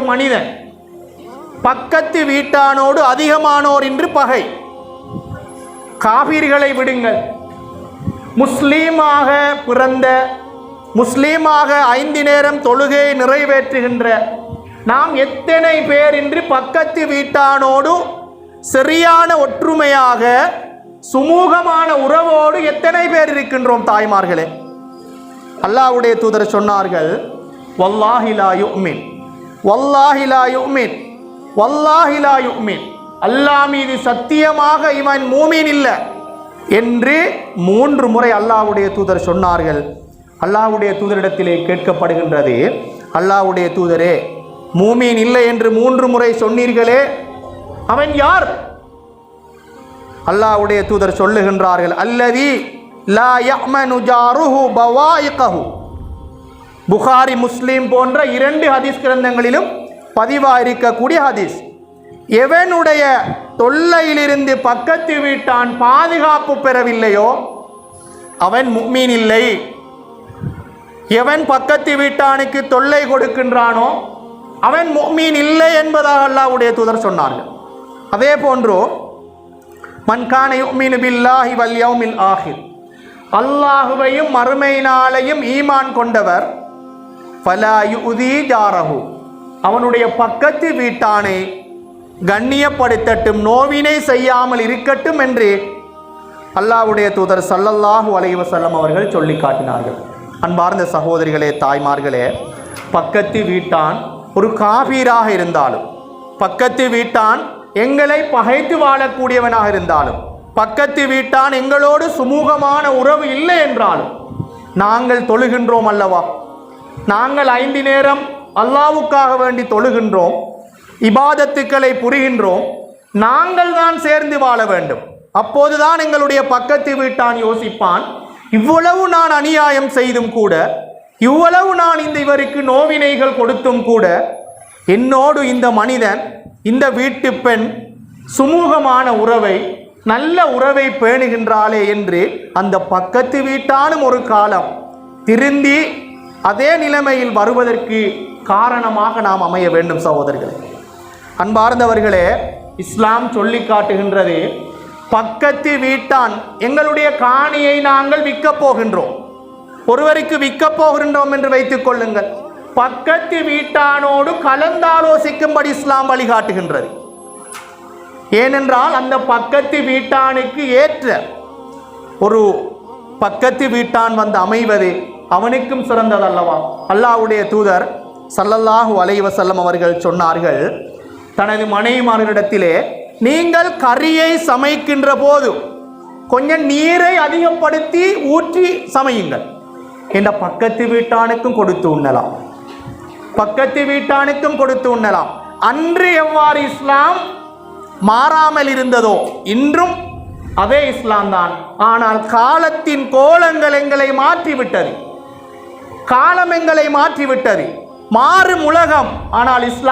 மனிதன் பக்கத்து வீட்டானோடு அதிகமானோர் என்று பகை. காபீர்களை விடுங்கள். முஸ்லீமாக பிறந்த முஸ்லீமாக ஐந்து நேரம் தொழுகையை நிறைவேற்றுகின்ற நாம் எத்தனை பேர் என்று பக்கத்து வீட்டானோடு சரியான ஒற்றுமையாக சுமூகமான உறவோடு எத்தனை பேர் இருக்கின்றோம் தாய்மார்களே? அல்லாவுடைய தூதர் சொன்னார்கள் வல்லாஹிலா யுமின். வல்லாஹிலா யுமின் வல்லாஹிலா யுமின். அல்லாஹ் மீது சத்தியமாக இவன் மூமீன் இல்லை என்று மூன்று முறை அல்லாஹ்வுடைய தூதர் சொன்னார்கள். அல்லாஹ்வுடைய தூதரிடத்திலே கேட்கப்படுகின்றது அல்லாஹ்வுடைய தூதரே மூமீன் இல்லை என்று மூன்று முறை சொன்னீர்களே அவன் யார்? அல்லாஹ்வுடைய தூதர் சொல்லுகின்றார்கள் அல்லதி லா யஅமனு ஜாருஹு பவாயிகஹு. புகாரி முஸ்லீம் போன்ற இரண்டு ஹதீஸ் கிரந்தங்களிலும் பதிவாயிருக்கக்கூடிய ஹதீஸ். எவனுடைய தொல்லையிலிருந்து பக்கத்து வீட்டான் பாதுகாப்பு பெறவில்லையோ அவன் முக்மீன் இல்லை. எவன் பக்கத்து வீட்டானுக்கு தொல்லை கொடுக்கின்றானோ அவன் முக்மீன் இல்லை என்பதாக அல்லாவுடைய தூதர் சொன்னார்கள். அதே போன்று மன்கான யுக்மீனு பில்லாஹி வல் யௌமில் ஆஹிர் அல்லாஹுவையும் மறுமை நாளையும் ஈமான் கொண்டவர் ஜாரஹு அவனுடைய பக்கத்து வீட்டானை கண்ணியப்படுத்தட்டும் நோவினை செய்யாமல் இருக்கட்டும் என்று அல்லாஹ்வுடைய தூதர் சல்லல்லாஹு அலைவசல்லம் அவர்கள் சொல்லி காட்டினார்கள் அன்பார்ந்த சகோதரிகளே தாய்மார்களே பக்கத்து வீட்டான் ஒரு காபீராக இருந்தாலும் பக்கத்து வீட்டான் எங்களை பகைத்து வாழக்கூடியவனாக இருந்தாலும் பக்கத்து வீட்டான் எங்களோடு சுமூகமான உறவு இல்லை என்றாலும் நாங்கள் தொழுகின்றோம் அல்லவா நாங்கள் ஐந்து நேரம் அல்லாவுக்காக வேண்டி தொழுகின்றோம் இபாதத்துக்களை புரிகின்றோம் நாங்கள் தான் சேர்ந்து வாழ வேண்டும். அப்போதுதான் எங்களுடைய பக்கத்து வீட்டான் யோசிப்பான் இவ்வளவு நான் அநியாயம் செய்தும் கூட இவ்வளவு நான் இந்த இவருக்கு நோவினைகள் கொடுத்தும் கூட என்னோடு இந்த மனிதன் இந்த வீட்டு பெண் சுமூகமான உறவை நல்ல உறவை பேணுகின்றாளே என்று அந்த பக்கத்து வீட்டானும் ஒரு காலம் திருந்தி அதே நிலைமையில் வருவதற்கு காரணமாக நாம் அமைய வேண்டும் சகோதரர்களே. அன்பார்ந்தவர்களே இஸ்லாம் சொல்லி காட்டுகின்றது பக்கத்து வீட்டான் எங்களுடைய காணியை நாங்கள் விற்கப் போகின்றோம். ஒருவருக்கு விற்கப் போகின்றோம் என்று வைத்துக் கொள்ளுங்கள். பக்கத்து வீட்டானோடு கலந்தாலோசிக்கும்படி இஸ்லாம் வழிகாட்டுகின்றது. ஏனென்றால் அந்த பக்கத்து வீட்டானுக்கு ஏற்ற ஒரு பக்கத்து வீட்டான் வந்து அமைவது அவனுக்கும் சிறந்ததல்லவா அல்லாவுடைய தூதர் சல்லல்லாஹு அலைஹி செல்லம் அவர்கள் சொன்னார்கள் தனது மனைவிமார்களிடத்திலே நீங்கள் கறியை சமைக்கின்ற போது கொஞ்சம் நீரை அதிகப்படுத்தி ஊற்றி சமையுங்கள் என்ற பக்கத்து வீட்டானுக்கும் கொடுத்து உண்ணலாம். பக்கத்து வீட்டானுக்கும் கொடுத்து உண்ணலாம். அன்று எவ்வாறு இஸ்லாம் மாறாமல் இருந்ததோ இன்றும் அதே இஸ்லாம் தான் ஆனால் காலத்தின் கோலங்கள் எங்களை மாற்றிவிட்டது. காலம் எங்களை மாற்றிவிட்டது. மாறும் உலகம். ஆனால் இஸ்லாம்